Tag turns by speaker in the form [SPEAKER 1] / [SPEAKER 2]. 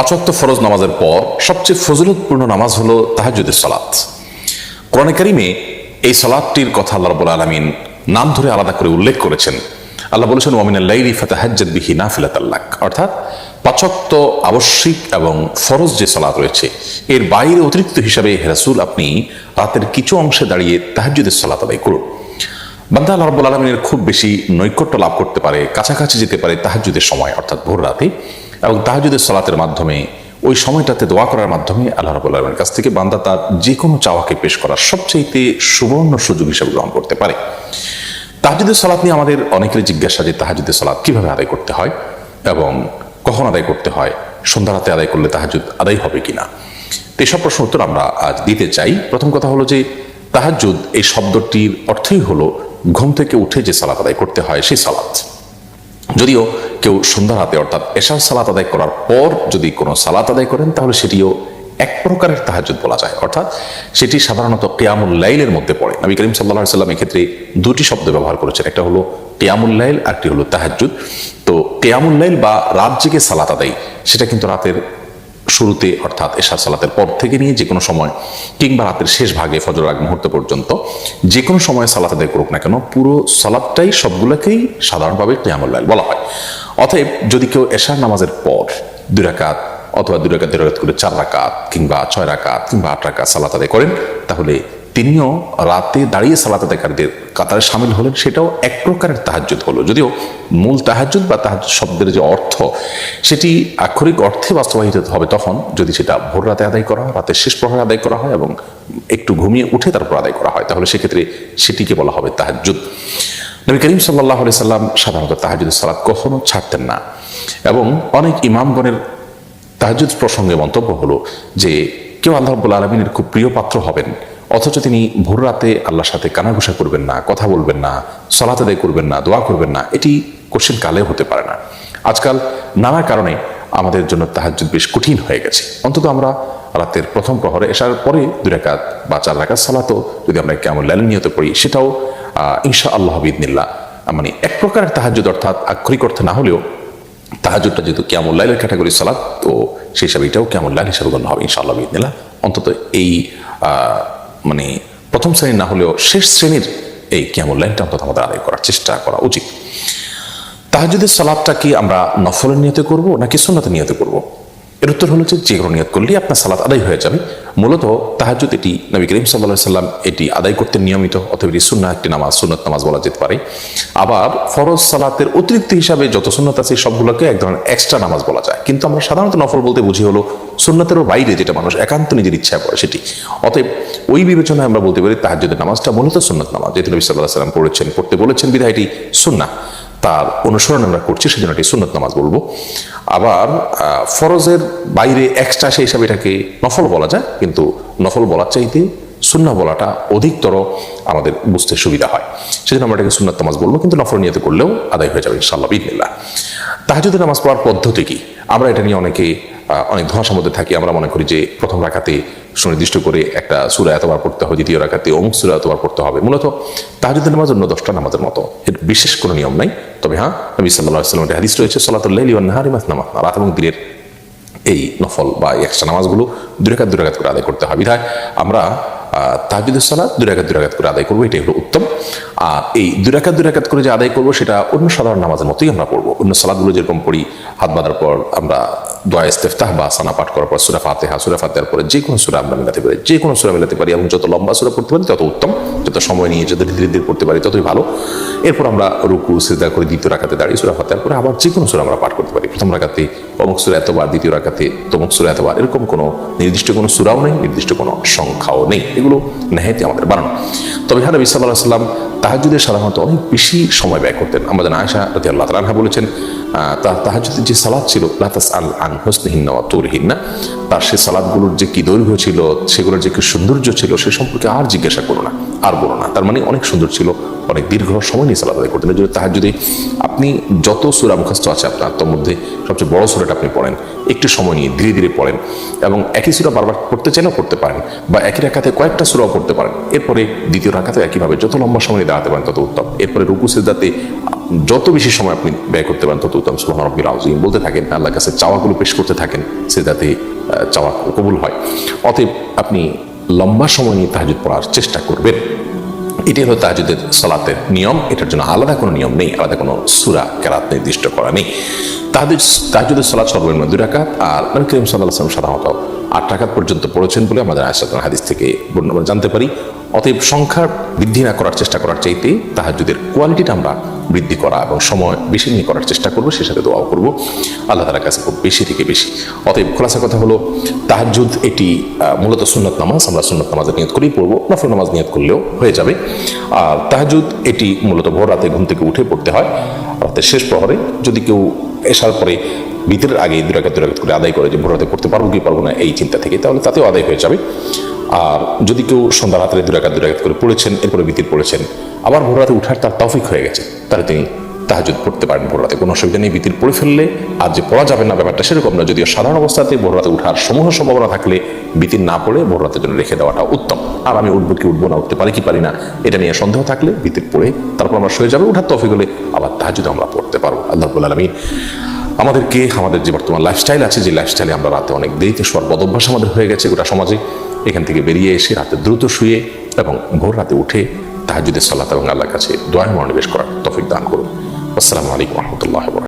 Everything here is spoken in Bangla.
[SPEAKER 1] পাঁচক্ত ফরজ নামাজের পর সবচেয়ে ফজলতপূর্ণ নামাজ হলো তাহাজুদের সালাত। কোরআনে কারিমে এই সালাদটির কথা আল্লাহ রবুল আলমিন নাম ধরে আলাদা করে উল্লেখ করেছেন। আল্লাহ বলেছেন ওয়ামিনা লাইলি ফাতাহাজ্জাদ বিহি নাফিলাত আল্লাহ অর্থাৎ পাঁচক্ত আবশ্যিক এবং ফরজ যে সালাত রয়েছে, এর বাইরে অতিরিক্ত হিসাবে হেরাসুল আপনি রাতের কিছু অংশে দাঁড়িয়ে তাহাজুদের সালাত আদায় করুন। বান্দা আল্লাহ রব্বুল আলমিনের খুব বেশি নৈকট্য লাভ করতে পারে, কাছাকাছি যেতে পারে তাহাজুদের সময়, অর্থাৎ ভোর রাতে। এবং তাহাজুদের সালাতের মাধ্যমে, ওই সময়টাতে দোয়া করার মাধ্যমে আল্লাহ রবুল আলমের কাছ থেকে বান্দা তার যে কোনো চাওয়াকে পেশ করার সবচেয়ে সুবর্ণ সুযোগ হিসেবে গ্রহণ করতে পারে। তাহাজুদের সালাত নিয়ে আমাদের অনেকেরই জিজ্ঞাসা যে তাহাজুদের সালাত কীভাবে আদায় করতে হয় এবং কখন আদায় করতে হয়, সন্ধ্যা রাতে আদায় করলে তাহাজুদ আদায় হবে কিনা? তো এসব প্রশ্ন উত্তর আমরা আজ দিতে চাই। প্রথম কথা হলো যে, তাহাজুদ এই শব্দটির অর্থই হলো, ঘুম থেকে উঠে যে সালাত আদায় করতে হয় সেই সালাত। যদিও কেউ সন্ধ্যা রাতে অর্থাৎ এশার সালাত আদায় করার পর যদি কোনো সালাত আদায় করেন, তাহলে সেটিও এক প্রকারের তাহাজুদ বলা যায়। অর্থাৎ সেটি সাধারণত কেয়ামুল লাইলের মধ্যে পড়ে। নবী করিম সাল্লাহ সাল্লাম এক্ষেত্রে দুটি শব্দ ব্যবহার করেছেন। একটা হলো কেয়ামুল লাইল, আরেকটি হলো তাহাজুদ তো কেয়ামুল লাইল বা রাত জেগে সালাত আদায়, সেটা কিন্তু রাতের শুরুতে, অর্থাৎ এশার সালাতের পর থেকে নিয়ে যে কোনো সময়, কিংবা রাতের শেষ ভাগে ফজর আগ মুহূর্ত পর্যন্ত, যে কোনো সময় সালাত আদায় করুক না কেন, পুরো সালাদটাই সবগুলোকেই সাধারণভাবে কিয়ামুল্লাহ বলা হয়। অতএব যদি কেউ এশার নামাজের পর দুই রাকাত অথবা দুই রাকাত দুই রাকাত করে চার রাকাত কিংবা ছয় রাকাত কিংবা আট রাকাত সালাত আদায় করেন, তাহলে তিনিও রাতে দাঁড়িয়ে সালাত আদায়কারীদের কাতারে সামিল হলেন, সেটাও এক প্রকারের তাহাজ্জুদ হলো। যদিও মূল তাহাজ্জুদ বা তাহাজ্জুদ শব্দের যে অর্থ, সেটি আক্ষরিক অর্থে বাস্তবায়িত হবে তখন যদি সেটা ভোর রাতে আদায় করা হয়, রাতের শেষ প্রহরে আদায় করা হয় এবং একটু ঘুমিয়ে উঠে তারপর আদায় করা হয়, তাহলে সেক্ষেত্রে সেটিকে বলা হবে তাহাজ্জুদ। নবী করিম সাল্লাহ আলি সাল্লাম সাধারণত তাহাজুদের সালাদ কখনো ছাড়তেন না এবং অনেক ইমামগণের তাহাজুদ প্রসঙ্গে মন্তব্য হলো যে, কেউ আল্লাহ রব্বুল আলমিনের খুব প্রিয় পাত্র হবেন অথচ তিনি ভোর রাতে আল্লাহর সাথে কানাঘুষা করবেন না, কথা বলবেন না সলাত আদায় করবেন না, দোয়া করবেন না, এটি কোশ্চেন কালেও হতে পারে না। আজকাল নানা কারণে আমাদের জন্য তাহাজুদ বেশ কঠিন হয়ে গেছে। অন্তত আমরা রাতের প্রথম প্রহরে এসার পরে দুই রাকাত বা চার রাকাত সালাতও যদি আমরা কেমন লাল নিয়ত করি, সেটাও ইনশা আল্লাহ বিদনিল্লা মানে এক প্রকারের তাহাজুদ অর্থাৎ আক্ষরিক অর্থে না হলেও তাহাজুদটা যেহেতু কেমন লাইলের ক্যাটাগরি সালাদ তো সেই হিসাবে এটাও কেমন লাইল হিসাবে গণ্য হবে ইনশাআল্লাহ বিদিনিল্লাহ অন্তত এই মানে প্রথম শ্রেণির না হলেও শেষ শ্রেণির এই কেমন লাইনটা অন্তত আমাদের আদায় করার চেষ্টা করা উচিত। তাহাজুদের সালাদটা কি আমরা নফলের নিয়তে করব নাকি সুন্নতের নিয়তে করব? এর উত্তর হলো যে যে কোনো নিয়ত করলেই আপনার সালাত আদায় হয়ে যাবে। মূলত তাহাজুদ এটি নবী করিম সাল্লা সাল্লাম এটি আদায় করতে নিয়মিত, অথবা এটি সুন্না একটি নামাজ, সুন্নত নামাজ বলা যেতে পারে। আবার ফরজ সালাতের অতিরিক্ত হিসাবে যত সুন্নত আছে সবগুলোকে এক ধরনের এক্সট্রা নামাজ বলা যায়। কিন্তু আমরা সাধারণত নফল বলতে বুঝি হলো সুন্নতেরও বাইরে যেটা মানুষ একান্ত নিজের ইচ্ছায় পড়ে সেটি। অতএব ওই বিবেচনায় আমরা বলতে পারি তাহাজুদের নামাজটা মূলত সুন্নত নামাজ যেহেতু নবী সাল্লাহ সাল্লাম পড়েছেন, পড়তে বলেছেন বিধায় এটি সুন্না তার অনুসরণ আমরা করছি, সেজন্য এটি সুন্নত নামাজ বলব। আবার ফরজের বাইরে এক্সট্রা সেই হিসাবে এটাকে নফল বলা যায়, কিন্তু নফল বলার চাইতে সুন্না বলাটা অধিকতর আমাদের বুঝতে সুবিধা হয়। সেজন্য আমরা এটাকে সুন্নত নামাজ বলব, কিন্তু নফল নিয়তে করলেও আদায় হয়ে যাবে ইনশাল্লাহ বিদিল্লা তাহাজুদের নামাজ পড়ার পদ্ধতি কি? আমরা এটা নিয়ে অনেকে অনেক ধোঁয়াশার মধ্যে থাকি। আমরা মনে করি যে প্রথম রাখাতে সুনির্দিষ্ট করে একটা সুরা এতবার পড়তে হবে দ্বিতীয় রাখাতে অমুক সুরা এতবার পড়তে হবে। মূলত তাহাজুদের নামাজ অন্য দশটা নামাজের মতো। এর বিশেষ কোনো নিয়ম নাই। তবে হ্যাঁ নবী সাল্লাহ সাল্লামের হাদিস রয়েছে সলাতুল্লাহ নাহারি মাস নামাজ। রাত এবং দিনের এই নফল বা এক্সট্রা নামাজগুলো দুরাকাত দুরাকাত করে আদায় করতে হয়। বিধায় আমরা তাহাজুদের সালাদ দুরাকাত দুরাকাত করে আদায় করব, এটাই হলো উত্তম। আর এই দুরাকাত দুরাকাত করে যে আদায় করব, সেটা অন্য সাধারণ নামাজের মতোই আমরা পড়ব। অন্য সালাদগুলো যেরকম পড়ি, হাত বাঁধার পর আমরা দোয়া ইস্তেফতাহ বা সানা পাঠ করার পর সুরা ফাতেহা, সুরা ফাতেহার পরে যে কোনো সুরা আমরা মেলাতে পারি, যে কোনো সুরা মেলাতে পারি। এবং যত লম্বা সুরা পড়তে পারি, তত উত্তম। যত সময় নিয়ে, যত ধীরে ধীরে পড়তে পারি, ততই ভালো। এরপর আমরা রুকু সিজা করে দ্বিতীয় রাখাতে দাঁড়িয়ে সুরা ফাতেহার পরে আবার যে কোনো সুরা আমরা পাঠ করতে পারি। প্রথম রাখাতে অমুক সুরা এতবার, দ্বিতীয় রাখাতে তমুক সুরা এতবার। এরকম কোনো নির্দিষ্ট কোনো সুরাও নেই, নির্দিষ্ট কোনো সংখ্যাও নেই। এগুলো নেহাইতে আমাদের বানানো। তবে হ্যাঁ নবী সাল্লাহ সাল্লাম তাহাজুদের সাধারণত অনেক বেশি সময় ব্যয় করতেন। আমাদের আয়সা রাতি আল্লাহ তালাহা বলেছেন তার তাহাজুদের যে সালাদ ছিল লাতাস আল আন হোসনহিন্না তুরহিন্না, তার সে সালাদগুলোর যে কি দৈর্ঘ্য ছিল, সেগুলোর যে কি সৌন্দর্য ছিল, সে সম্পর্কে আর জিজ্ঞাসা করো না, আর বলো না। তার মানে অনেক সুন্দর ছিল, অনেক দীর্ঘ সময় নিয়ে সালাদ আদায় করতেন। যদি তাহার যদি আপনি যত সুরা মুখস্থ আছে আপনার, তার মধ্যে সবচেয়ে বড় সুরাটা আপনি পড়েন, একটু সময় নিয়ে ধীরে ধীরে পড়েন এবং একই সুরা বারবার পড়তে চাইলেও পড়তে পারেন বা একই রাখাতে কয়েকটা সুরাও পড়তে পারেন। এরপরে দ্বিতীয় রাখাতে একইভাবে যত লম্বা সময় দাঁড়াতে পারেন, তত উত্তম। এরপরে রুকু সিদ্ধাতে যত বেশি সময় আপনি ব্যয় করতে পারেন, তত উত্তম। সুবহান রব্বিল আযীম। বলতে থাকেন, আল্লাহর কাছে চাওয়াগুলো পেশ করতে থাকেন, সে যাতে চাওয়া কবুল হয়। অতএব আপনি লম্বা সময় নিয়ে তাহাজুদ পড়ার চেষ্টা করবেন। এটি হলো তাহাজুদের সালাতের নিয়ম। এটার জন্য আলাদা কোনো নিয়ম নেই, আলাদা কোনো সুরা, কেরাত নির্দিষ্ট করা নেই। তাদের তাহাজুদের সালাত সর্বনিম্ন দুই রাকাত, আর নবী করিম সাল্লাহ সাল্লাম সাধারণত আট রাকাত পর্যন্ত পড়েছেন বলে আমাদের আয়সাত হাদিস থেকে জানতে পারি। অতএব সংখ্যার বৃদ্ধি না করার চেষ্টা করার চাইতে তাহাজুদের কোয়ালিটিটা আমরা বৃদ্ধি করা এবং সময় বেশি নিয়ে করার চেষ্টা করব সে সাথে দোয়াও করব। আল্লাহ তালার কাছে খুব বেশি থেকে বেশি। অতএব খোলাসা কথা হলো তাহাজুদ এটি মূলত সুন্নত নামাজ, আমরা সুন্নত নামাজের নিয়ত করেই পড়ব, নফল নামাজ নিয়ত করলেও হয়ে যাবে। আর তাহাজুদ এটি মূলত ভোর রাতে ঘুম থেকে উঠে পড়তে হয়, রাতের শেষ প্রহরে। যদি কেউ এসার পরে ভিতরের আগে দুরাকাত দুরাকাত করে আদায় করে যে ভোর রাতে করতে পারব কি পারব না, এই চিন্তা থেকে, তাহলে তাতেও আদায় হয়ে যাবে। আর যদি কেউ সন্ধ্যা রাত্রে দুরাকাত দুরাকাত করে পড়েছেন, এরপরে বিতির পড়েছেন, আবার ভোর রাতে উঠার তার তৌফিক হয়ে গেছে, তাহলে তিনি তাহাজুদ পড়তে পারেন ভোর রাতে। কোনো অসুবিধা নেই বিতির পড়ে ফেললে আর যে পড়া যাবে না, ব্যাপারটা সেরকম না। যদিও সাধারণ অবস্থাতে ভোর রাতে উঠার সমূহ সম্ভাবনা থাকলে বিতির না পড়ে ভোর রাতের জন্য রেখে দেওয়াটা উত্তম। আর আমি উঠবো কি উঠবো না, উঠতে পারি কি পারি না, এটা নিয়ে সন্দেহ থাকলে বিতির পড়ে তারপর আমরা শুয়ে যাবে, উঠার তৌফিক হলে আবার তাহাজুদ আমরা পড়তে পারব। আল্লাহ আলমী আমাদেরকে, আমাদের যে বর্তমান লাইফস্টাইল আছে, যে লাইফস্টাইলে আমরা রাতে অনেক দেরিতে শোয়ার বদভ্যাস আমাদের হয়ে গেছে গোটা সমাজে। এখান থেকে বেরিয়ে এসে রাতে দ্রুত শুয়ে এবং ভোর রাতে উঠে তাহাজুদের সাল্লাহ এবং আল্লাহর কাছে দোয়া মনোনিবেশ করার তফিক দান করুন। আসসালামু আলাইকুম রহমতুল্লাহ